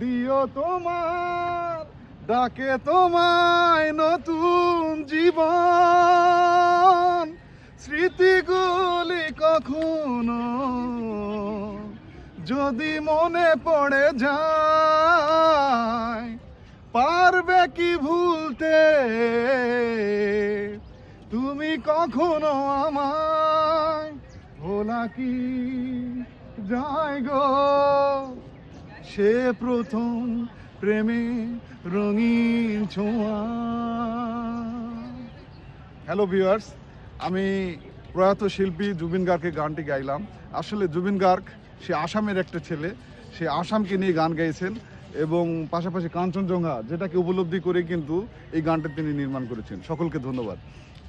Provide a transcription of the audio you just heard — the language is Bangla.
দিও তোমার, ডাকে তোমায় নতুন জীবন। স্মৃতিগুলি কখনো যদি মনে পড়ে যায়, পারবে কি ভুলতে? তুমি কখনো আমায় ভোলা কি? যায় গো। সে প্রথম প্রেমে রঙিন ছোঁয়া। হ্যালো ভিউয়ার্স আমি প্রয়াত শিল্পী জুবিন গার্গকে গানটি গাইলাম। আসলে জুবিন গার্গ, সে আসামের একটা ছেলে। সে আসামকে নিয়ে গান গাইছেন এবং পাশাপাশি কাঞ্চনজঙ্ঘা, যেটাকে উপলব্ধি করে কিন্তু এই গানটা তিনি নির্মাণ করেছেন। সকলকে ধন্যবাদ।